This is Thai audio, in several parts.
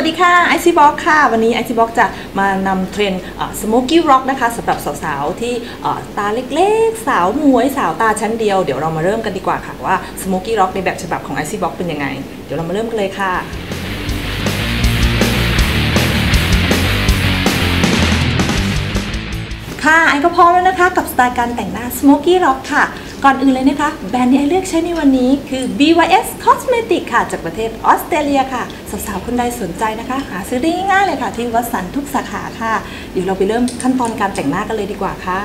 สวัสดีค่ะ Icy Box ค่ะ วันนี้ Icy Box จะมานำเทรนด์ Smoky Rock นะคะสำหรับสาวๆ ที่ตาเล็กๆ สาวมวย สาวตาชั้นเดียว เดี๋ยวเรามาเริ่มกันดีกว่าค่ะว่า Smoky Rock ในแบบฉบับของ Icy Box เป็นยังไง เดี๋ยวเรามาเริ่มกันเลยค่ะ ค่ะไอก็พร้อมแล้วนะคะกับสไตล์การแต่งหน้า Smoky Rock ค่ะ ก่อนอื่นเลยนะคะ แบรนด์ที่ไอเลือกใช้ในวันนี้คือ BYS Cosmetic ค่ะ จากประเทศออสเตรเลียค่ะ สาวๆ คนใดสนใจนะคะ หาซื้อได้ง่ายเลยค่ะ ที่วัดสันทุกสาขาค่ะ เดี๋ยวเราไปเริ่มขั้นตอนการแต่งหน้ากันเลยดีกว่าค่ะ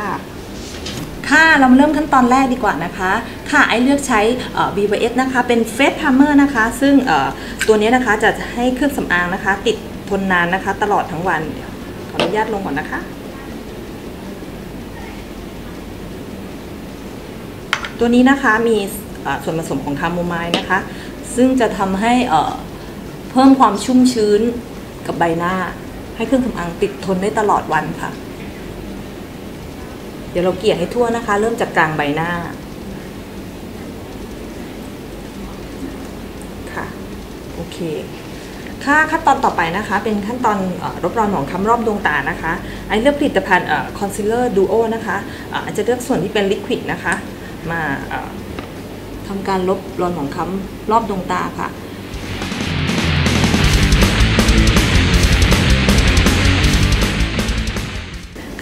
ค่ะ เรามาเริ่มขั้นตอนแรกดีกว่านะคะ ค่ะ ไอเลือกใช้ BYS นะคะ เป็น Face Primer นะคะ ซึ่งตัวนี้นะคะจะให้เครื่องสำอางนะคะ ติดทนนานนะคะ ตลอดทั้งวันขออนุญาตลงก่อนนะคะ ตัวนี้นะคะมีส่วนผสมของคาโมไมล์นะคะ ซึ่งจะทำให้เพิ่มความชุ่มชื้นกับใบหน้า ให้เครื่องสำอางติดทนได้ตลอดวันค่ะ เดี๋ยวเราเกลี่ยให้ทั่วนะคะ เริ่มจากกลางใบหน้าค่ะโอเคค่ะขั้นตอนต่อไปนะคะ เป็นขั้นตอนเออลบรอยหมองค้ำรอบดวงตานะคะไอเลือกผลิตภัณฑ์คอนซีลเลอร์ดูโอนะคะอาจจะเลือกส่วนที่เป็นลิควิดนะคะ มาทำการลบรอยหมองคล้ำรอบดวงตาค่ะ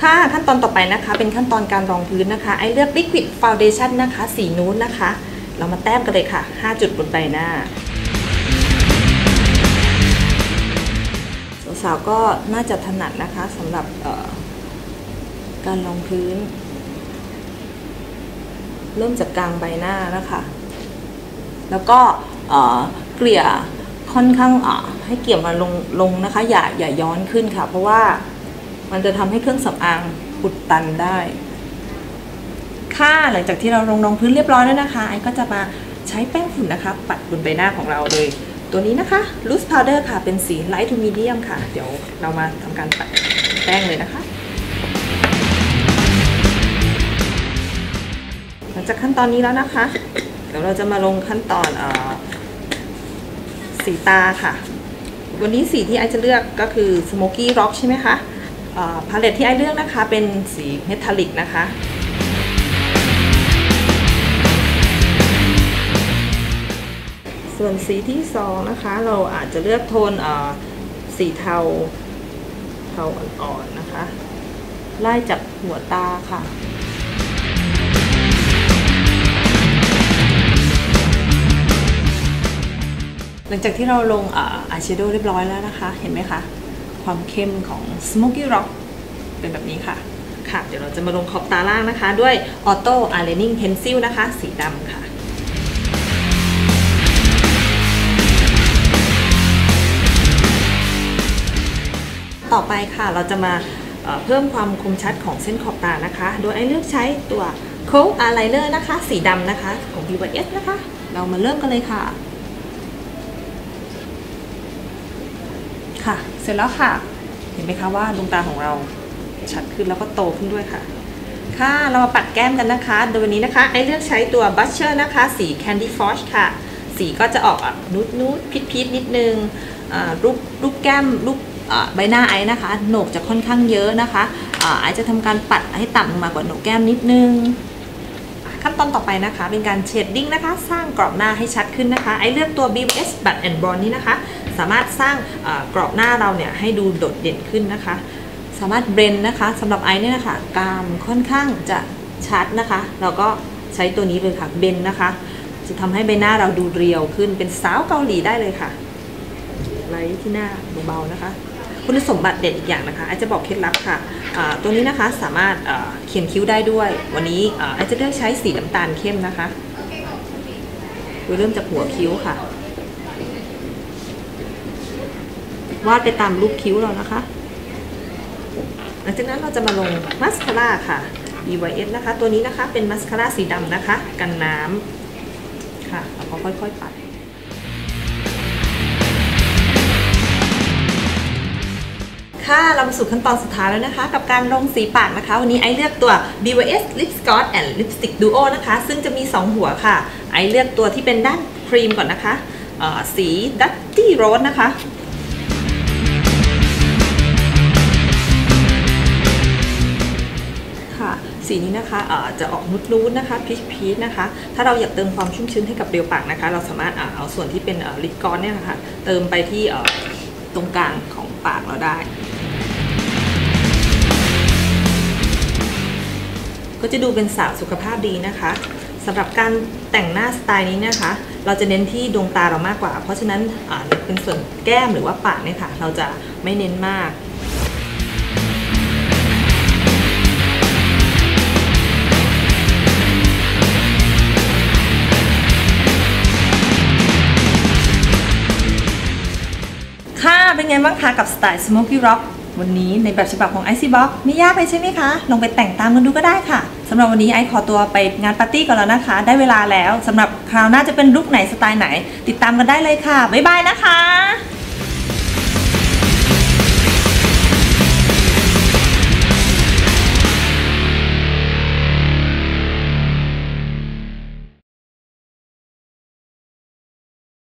ค่ะขั้นตอนต่อไปนะคะ เป็นขั้นตอนการรองพื้นนะคะ ไอเลือก Liquid Foundation นะคะ สีนู้นนะคะ เรามาแต้มกันเลยค่ะ 5 จุดบนใบหน้า สาวๆก็น่าจะถนัดนะคะสำหรับการรองพื้น เริ่มจากกลางใบหน้านะคะ แล้วก็เกลี่ยค่อนข้างให้เกลี่ยมาลงลงนะคะ อย่าอย่าย้อนขึ้นค่ะ เพราะว่ามันจะทำให้เครื่องสำอางอุดตันได้ ค่ะหลังจากที่เราลงรองพื้นเรียบร้อยแล้วนะคะไอ้ก็จะมาใช้แป้งฝุ่นนะคะ ปัดบนใบหน้าของเราโดยตัวนี้นะคะ loose powder ค่ะเป็นสี light to medium ค่ะ เดี๋ยวเรามาทำการปัดแป้งเลยนะคะ งจากขั้นตอนนี้แล้วนะคะ เดี๋ยวเราจะมาลงขั้นตอนออสีตาค่ะ วันนี้สีที่ไอจะเลือกก็คือ smoky rock ใช่ไหมคะพาเลตที่ไอเลือกนะคะ เป็นสีเมทัลลิกนะคะส่วนสีที่สองนะคะ เราอาจจะเลือกโทนสีเทาเทาอ่อนๆนะคะ ไล่จากหัวตาค่ะ หลังจากที่เราลงอายแชโดว์เรียบร้อยแล้วนะคะ เห็นไหมคะ ความเข้มของ Smoky Rock เป็นแบบนี้ค่ะ ค่ะ เดี๋ยวเราจะมาลงขอบตาล่างนะคะ ด้วย Auto Eyelining Pencil นะคะ สีดำค่ะต่อไปค่ะเราจะมาเพิ่มความคมชัดของเส้นขอบตานะคะ โดยไอเลือกใช้ตัว Coat Eyeliner นะคะ สีดำนะคะ ของ BYS นะคะ เรามาเริ่มกันเลยค่ะ ค่ะ เสร็จแล้วค่ะ เห็นไหมคะว่าดวงตาของเราชัดขึ้นแล้วก็โตขึ้นด้วยค่ะ ค่ะ เรามาปัดแก้มกันนะคะ โดยวันนี้นะคะ ไอเลือกใช้ตัวบัชเชอร์นะคะ สี Candy Frosh ค่ะ สีก็จะออกอะนูดนูดพิดพิดนิดนึงรูปรูปแก้มรูปใบหน้าไอ้นะคะ โหนกจะค่อนข้างเยอะนะคะไอจะทำการปัดให้ต่ำลงมากว่าโหนกแก้มนิดนึง ขั้นตอนต่อไปนะคะ เป็นการเชดดิ้งนะคะ สร้างกรอบหน้าให้ชัดขึ้นนะคะ ไอเลือกตัว BS Butt and Bronze นี้นะคะ สามารถสร้างกรอบหน้าเราเนี่ยให้ดูโดดเด่นขึ้นนะคะ สามารถเบรนนะคะสำหรับไอเนี่ยนะคะกรามค่อนข้างจะชัดนะคะ เราก็ใช้ตัวนี้เลยค่ะเบนนะคะ จะทำให้ใบหน้าเราดูเรียวขึ้นเป็นสาวเกาหลีได้เลยค่ะไลท์ที่หน้าเบาๆนะคะคุณสมบัติเด่นอีกอย่างนะคะอาจจะบอกเคล็ดลับค่ะอ่าตัวนี้นะคะสามารถเขียนคิ้วได้ด้วย วันนี้อาอจจะเลือกใช้สีน้ำตาลเข้มนะคะเริ่มจากหัวคิ้วค่ะ วาดไปตามรูปคิ้วเรานะคะ หลังจากนั้นเราจะมาลงมัสคาร่าค่ะ BYS นะคะ ตัวนี้นะคะเป็นมัสคาร่าสีดำนะคะ กันน้ำค่ะแล้วก็ค่อยๆปัดค่ะเรามาสู่ขั้นตอนสุดท้ายแล้วนะคะ กับการลงสีปากนะคะ วันนี้ไอเลือกตัว BYS Lip Scotch and Lipstick Duo นะคะ ซึ่งจะมี 2 หัวค่ะ ไอเลือกตัวที่เป็นด้านครีมก่อนนะคะ สี Dusty Rose นะคะ สีนี้นะคะเอ่อจะออกนุดนูดนะคะพีชพีชนะคะ ถ้าเราอยากเติมความชุ่มชื้นให้กับเรียวปากนะคะ เราสามารถอ่าเอาส่วนที่เป็นเอ่อลิปกลอสเนี่ยนะคะเติมไปที่เอ่อตรงกลางของปากเราได้ก็จะดูเป็นสาวสุขภาพดีนะคะสำหรับการแต่งหน้าสไตล์นี้นะคะ เราจะเน้นที่ดวงตาเรามากกว่า เพราะฉะนั้นอ่าเป็นส่วนแก้มหรือว่าปากเนี่ยค่ะ เราจะไม่เน้นมาก ไงบ้างคะกับสไตล์ Smoky Rock วันนี้ในแบบฉบับของ Icy Box ไม่ยากเลยใช่ไหมคะ ลองไปแต่งตามกันดูก็ได้ค่ะสำหรับวันนี้ไอซ์ขอตัวไปงานปาร์ตี้ก่อนแล้วนะคะ ได้เวลาแล้วสำหรับคราวหน้าจะเป็นลุคไหนสไตล์ไหน ติดตามกันได้เลยค่ะ บ๊ายบายนะคะ